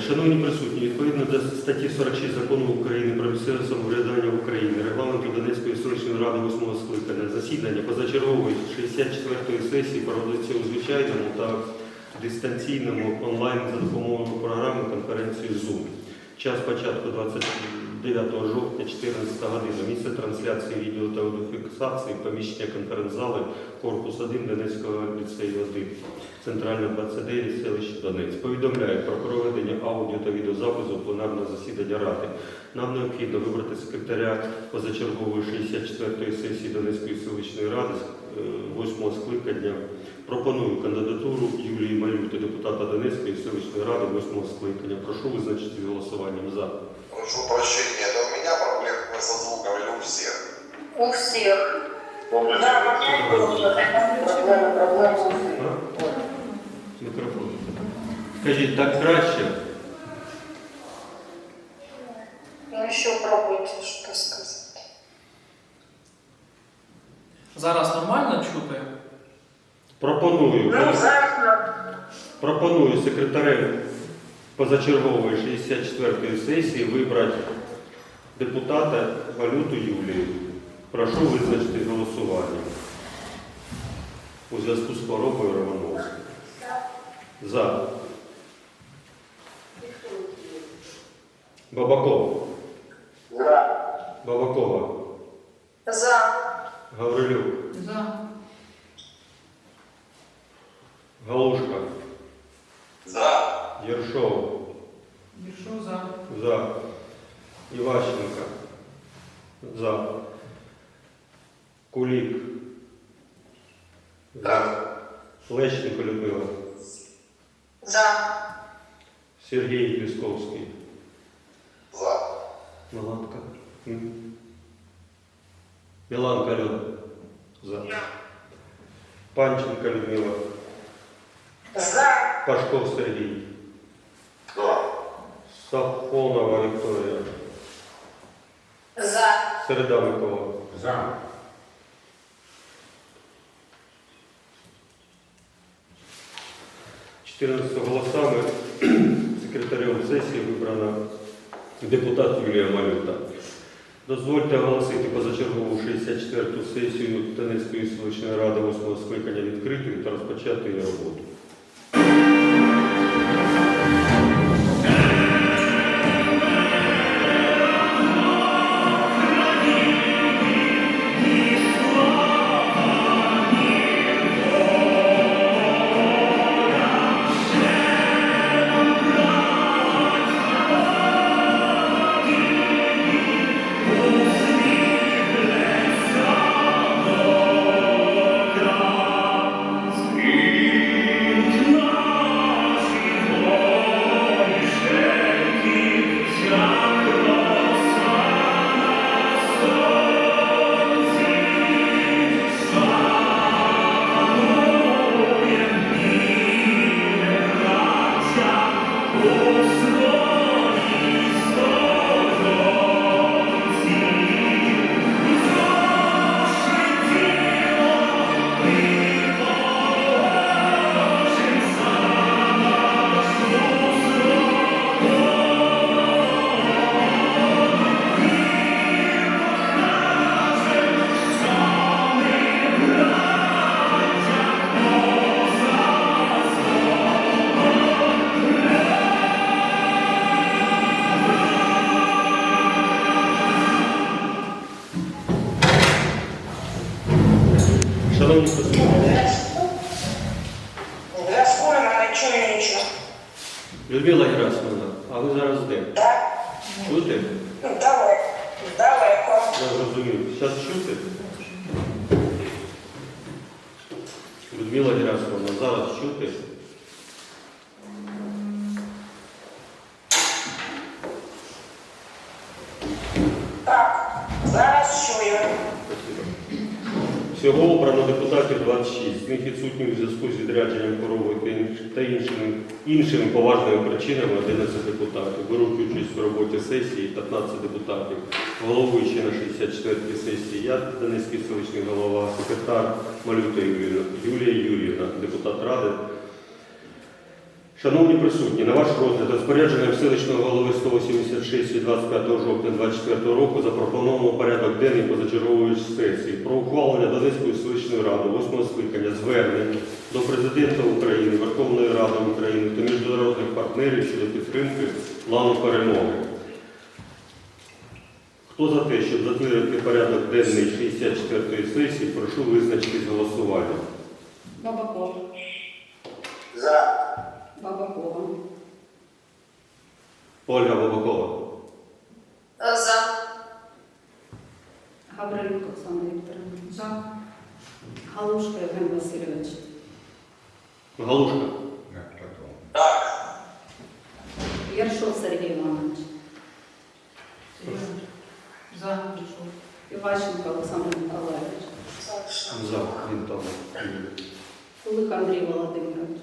Шановні присутні, відповідно до статті 46 Закону України про місцеве самоврядування в Україні, регламенту Донецької селищної ради 8 скликання, засідання позачергової 64-ї сесії проводиться у звичайному та дистанційному онлайн за допомогою програми конференції Zoom. Час початку 29 жовтня, 14 година. Місце трансляції відео та аудіофіксації, поміщення конференц-зали, корпус 1 Донецького ліцею 1. Центральна 29 селище Донець. Повідомляє про проведення аудіо та відеозапису пленарного засідання Ради. Нам необхідно вибрати секретаря позачергової 64-ї сесії Донецької селищної ради е, 8 скликання. Пропоную кандидатуру Юлії Малюти, депутата Донецької селищної ради 8 скликання. Прошу визначити голосуванням за. Прошу прощения, У всех. Да. Проблема, проблема у. Мікрофон. Скажіть, так краще? Ну еще пробуйте что сказать. Зараз нормально чути? Пропоную. Ну. Пропоную секретарем позачергової 64-ї сесії вибрати депутата Валюту Юлію. Прошу визначити голосування у зв'язку з хворобою Романовської. За. Бабаков. Бабакова. За. Гаврилюк. За. Галушка. За. Єршов. Більшов за. За. Іващенка. За. Кулік. Да. Лещенко Людмила. За. Сергій Лісковський. За. Маланка. М. Міланка Люда. За. Панченко Людмила. За. Пашков Сергій. Да. Сафонова Вікторія. За. Середа Микола. За. – 14 голосами секретарем сесії вибрана депутат Юлія Малюта. Дозвольте оголосити позачергову 64-ту сесію Донецької селищної ради 8 скликання відкритою та розпочати її роботу. Шановні присутні, скоро не чую нічого. Людмила Герасимовна, а ви зараз де? Так? Чути? Далеко. давай. Далеко. Я зрозумів. Зараз чути? Людмила Герасимовна, зараз чути? Всього обрано депутатів 26. З них відсутні у зв'язку з відрядженням коровою та іншими, іншими поважними причинами 11 депутатів. Беруть участь у роботі сесії 15 депутатів. Головуючий на 64-й сесії я, Донецький селищний голова, секретар Малюта Юлія, Юріївна, депутат Ради Шановні присутні, на ваш розгляд розпорядженням селищного голови 186 від 25 жовтня 2024 року запропоновано порядок денний позачергової сесії про ухвалення Донецької селищної ради 8 скликання звернень до Президента України, Верховної Ради України та міжнародних партнерів щодо підтримки плану перемоги. Хто за те, щоб затвердити порядок денний 64-ї сесії, прошу визначитись голосуванням. Бабаков. За. Бабакова. Ольга Бабакова. За. Гаврилюк Оксана Вікторовна. За. Галушка Євген Васильович. Галушка. Єршов Сергій Іванович. За. Іващенко Олександр Миколаївич. За. Він там. Кулик Андрій Володимирович.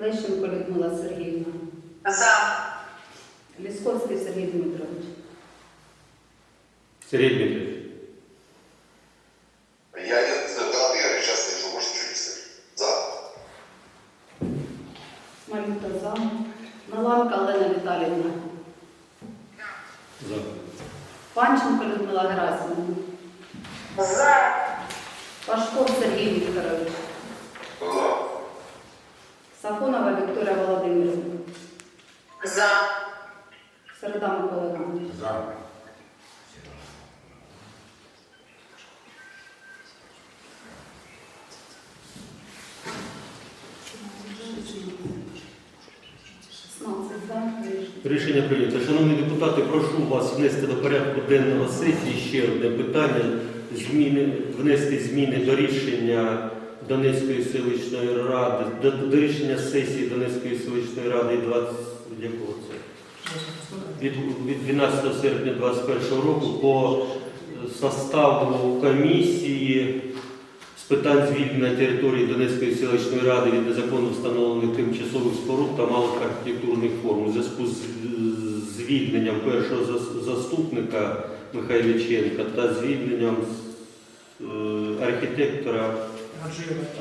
Лещенко Людмила Сергіївна. За. Лісковський Сергій Дмитрович. Сергій Дмитрович. Я не когда ты Игорь, сейчас слышу, может, ничего не слышу. За. Малюта за. Маланка Олена Віталіївна. За. Панченко Людмила Герасимівна. Рішення прийнято. Шановні депутати, прошу вас внести до порядку денного сесії ще одне питання. Зміни, внести зміни до рішення Донецької селищної ради, до, до рішення сесії Донецької селищної ради 20, якого це? від, від 12 серпня 2021 року по составу комісії питань звільнення території Донецької селищної ради від незаконно встановлених тимчасових споруд та малих архітектурних форм у зв'язку з звільненням першого заступника Михайліченка та звільненням е, архітектора.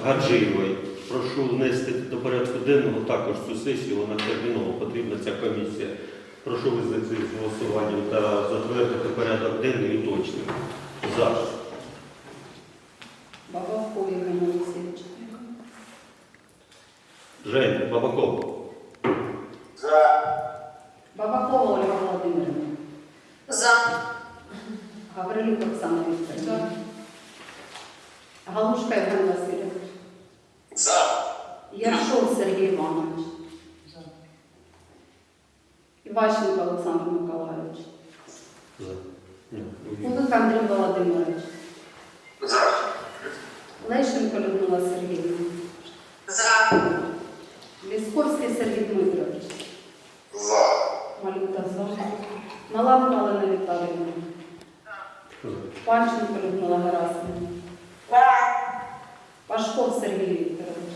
Гаджиєвої. Прошу внести до порядку денного також цю сесію, вона терміново потрібна ця комісія. Прошу визначити з голосуванням та затвердити порядок денний уточним. За. Бабаков Євген Олексійович. Жень, Бабаков. За. Бабакова Ольга Володимирівна. За. Гаврилюк Оксана Вікторівна. Галушка Євген Васильович. За. Єршов Сергій Іванович. За. Іващенко Олександр Миколаївич. За. Ні, Кулик Андрій Володимирович. За. Лещенко Людмила Сергіївна. За. Лісковський Сергій Дмитрович. За. Малюта за. Маланка Олена Віталіївна. За. Панченко Людмила Герасимівна. Пашков Сергій Вікторович.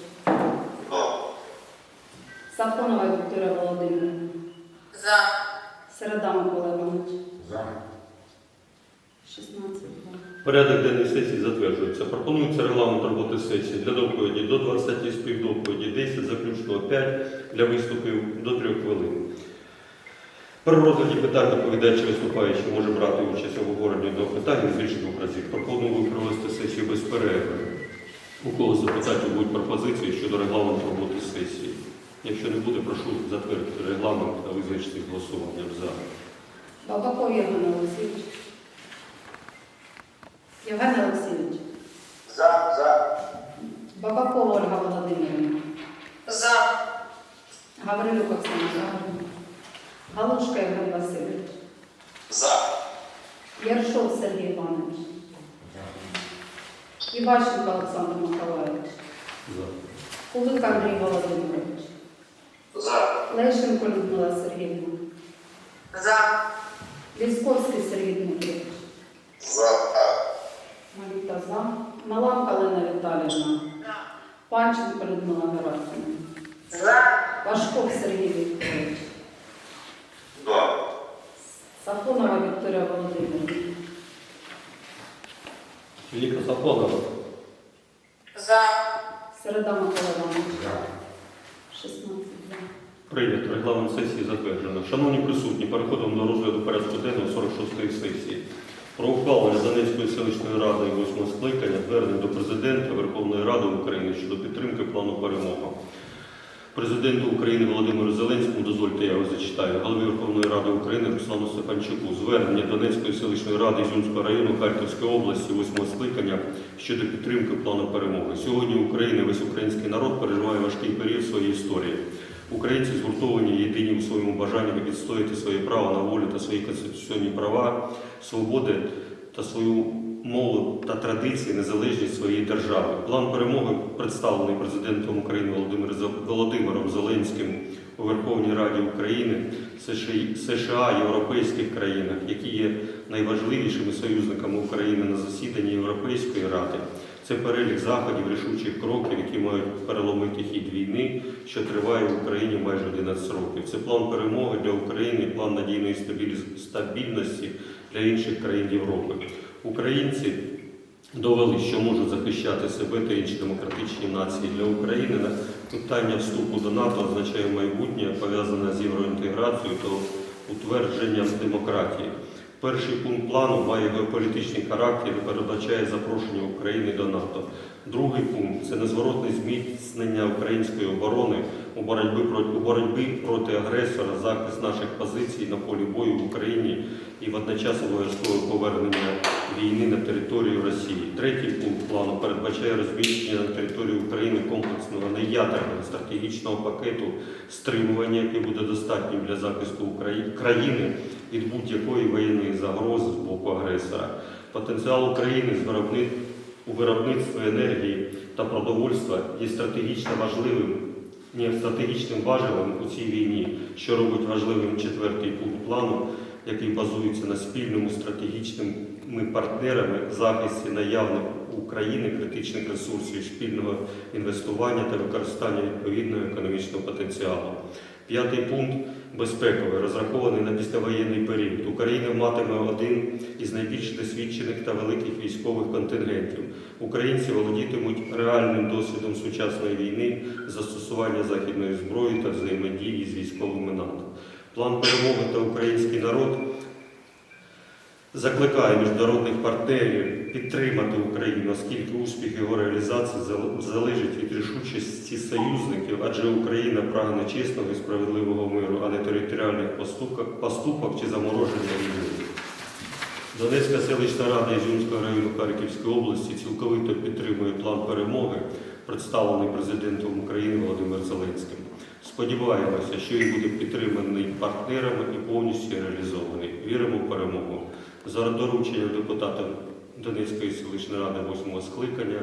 Сафонова Вікторія Володимирівна. За. Середа Микола Іванович. За. 16. Порядок денний сесії затверджується. Пропонується регламент роботи сесії для доповіді до 20 співдоповіді, 10 заключного 5 для виступів до 3 хвилин. При розгляді питань доповідач чи виступаючий може брати участь у обговоренні до питань більше двох разів. Пропоную провести сесію без перерви. У кого з будуть пропозиції щодо регламенту роботи сесії. Якщо не буде, прошу затвердити регламент та визначити голосуванням за. Бабаков Євген Олексійович. Євген Олексійович. За. За. Бабакова Ольга Володимирівна. За. Гаврилюк Оксана Іванівна. Галушка Євген Васильович. За. Єршов Сергій Іванович. Іващенко Олександр Миколаївич. За. Кулик Андрій Володимирович. За. Лещенко Людмила Сергіївна. За. Лісковський Сергій Дмитрович. За. Малюта за. Маланка Олена Віталіївна. Панченко Людмила Герасимівна. За. Пашков Сергій Вікторович. Да. Сафонова Вікторія Володимирівна. Віка Сафонова. За. Середа Микола Іванович. 16 за. Прийнято. Регламент сесії затверджено. Шановні присутні, переходимо до розгляду порядку денного 46-ї сесії. Про ухвалення Донецької селищної ради 8 скликання звернень до президента Верховної Ради України щодо підтримки плану перемоги. Президенту України Володимиру Зеленському, дозвольте, я його зачитаю, голові Верховної Ради України Руслану Стефанчуку, звернення Донецької селищної ради Ізюмського району Харківської області 8 скликання щодо підтримки плану перемоги. Сьогодні Україна, весь український народ переживає важкий період своєї історії. Українці згуртовані єдині у своєму бажанні відстояти своє право на волю та свої конституційні права, свободи та свою мову та традиції, незалежність своєї держави. План перемоги представлений президентом України Володимиром Зел- Володимиром Зеленським у Верховній Раді України, США, європейських країнах, які є найважливішими союзниками України на засіданні Європейської ради. Це перелік заходів, рішучих кроків, які мають переломити хід війни, що триває в Україні майже 11 років. Це план перемоги для України, план надійної стабільності для інших країн Європи. Українці довели, що можуть захищати себе та інші демократичні нації. Для України питання вступу до НАТО означає майбутнє, пов'язане з євроінтеграцією та утвердженням демократії. Перший пункт плану має геополітичний характер і передбачає запрошення України до НАТО. Другий пункт це незворотне зміцнення української оборони у боротьбі проти, у боротьбі проти агресора, захист наших позицій на полі бою в Україні і водночас обов'язкове повернення війни на територію Росії. Третій пункт плану передбачає розміщення на території України комплексного неядерного стратегічного пакету стримування, який буде достатнім для захисту Украї- країни від будь-якої воєнної загрози з боку агресора. Потенціал України з виробни- у виробництві енергії та продовольства є стратегічно важливим, не стратегічним важелем у цій війні, що робить важливим четвертий пункт плану, який базується на спільному стратегічними партнерами захисті наявних України критичних ресурсів спільного інвестування та використання відповідного економічного потенціалу. П'ятий пункт безпековий, розрахований на післявоєнний період. Україна матиме один із найбільш досвідчених та великих військових контингентів. Українці володітимуть реальним досвідом сучасної війни, застосування західної зброї та взаємодії з військовими НАТО. План перемоги та український народ закликає міжнародних партнерів підтримати Україну, оскільки успіх його реалізації залежить від рішучості союзників, адже Україна прагне чесного і справедливого миру, а не територіальних поступок, поступок чи замороження війни. Донецька селищна рада Ізюмського району Харківської області цілковито підтримує план перемоги, представлений президентом України Володимиром Зеленським. Сподіваємося, що він буде підтриманий партнерами і повністю реалізований. Віримо в перемогу. За дорученням депутата Донецької селищної ради 8 скликання,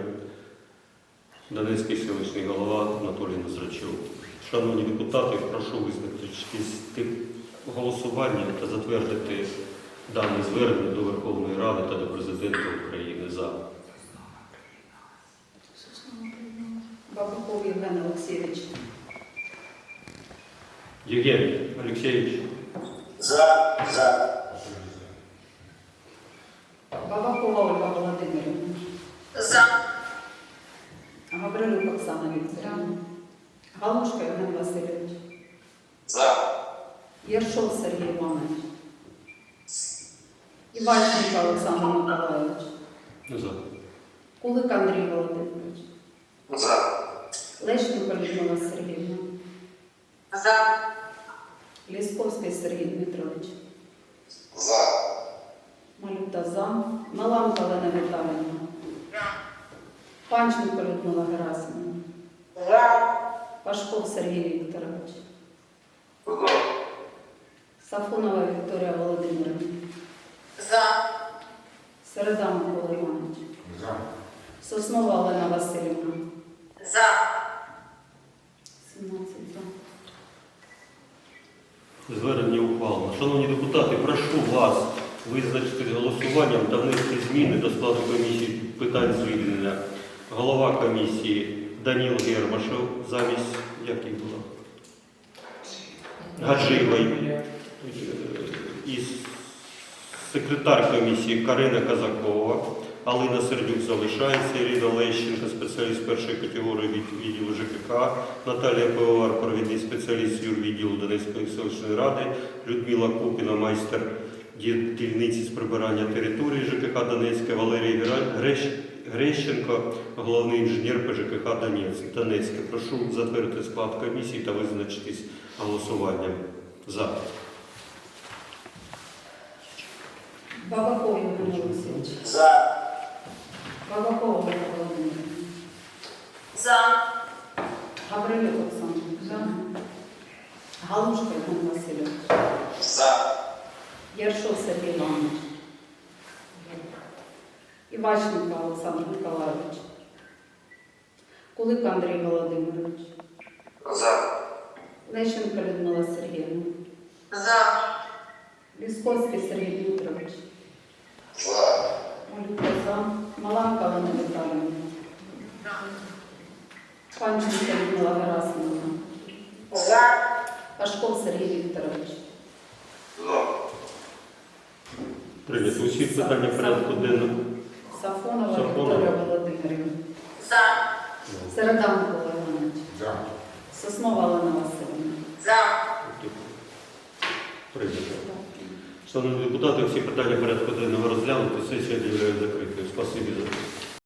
Донецький селищний голова Анатолій Назрачов. Шановні депутати, прошу визначитись голосування та затвердити дане звернення до Верховної Ради та до президента України за. Бабаков Євген Олексійович. Євгеній Олексійович. За, за. Бабакова Ольга Володимирівна. За. Гаврилюк Оксана Вікторівна. Галушка Євген Васильович. За. Єршов Сергій Іванович. Іващенко Олександр Миколайович. За. Кулик Андрій Володимирович. За. Лещенко Людмила Сергіївна. За. Лісковський Сергій Дмитрович. За. Малюта за. Маланка Олена Віталіївна. Панченко Людмила Герасимівна. За. Пашков Сергій Вікторович. За. Сафонова Вікторія Володимирівна. За. Середа Микола Іванович. За. Соснова Олена Васильівна. За. 17 за. Звернення ухвалено. Шановні депутати, прошу вас визначити голосуванням та внести зміни до складу комісії питань звільнення. Голова комісії Даніл Гермашев замість як їх було? Гаджиєвої. Е, І секретар комісії Карина Казакова, Алина Сердюк залишається, Ірина Лещенко, спеціаліст першої категорії від відділу ЖКХ, Наталія Пивовар, провідний спеціаліст юрвідділу Донецької селищної ради, Людмила Купіна, майстер дільниці з прибирання території ЖКХ Донецька, Валерій Грещ- Грещенко, головний інженер ПЖКХ Донець- Донецьке. Прошу затвердити склад комісії та визначитись голосуванням. За. Бабаков Євген Олексійович. За. Бабаков Олег Володимирович. За. Гаврилюк Олександр. За. Галушка Євген Васильович. За. Яршов Сергій Іванович. Іващенко Олександр Миколайович. Кулик Андрій Володимирович. За. Лещенко Людмила Сергіївна. За. Лісковський Сергій Дмитрович. За. Малюка за. Маланка Олена Віталіївна. Панченко Людмила Герасимовна. За. Пашков Сергій Вікторович. За. Прийнято усі питання порядку денного. Сафонова. Вікторія Володимирівна. За. Іванович. За. Соснова Олена Васильівна. За. Прийнято. Шановні депутати, всі питання порядку денного розглянути. Сесія для закритою. Спасибі за.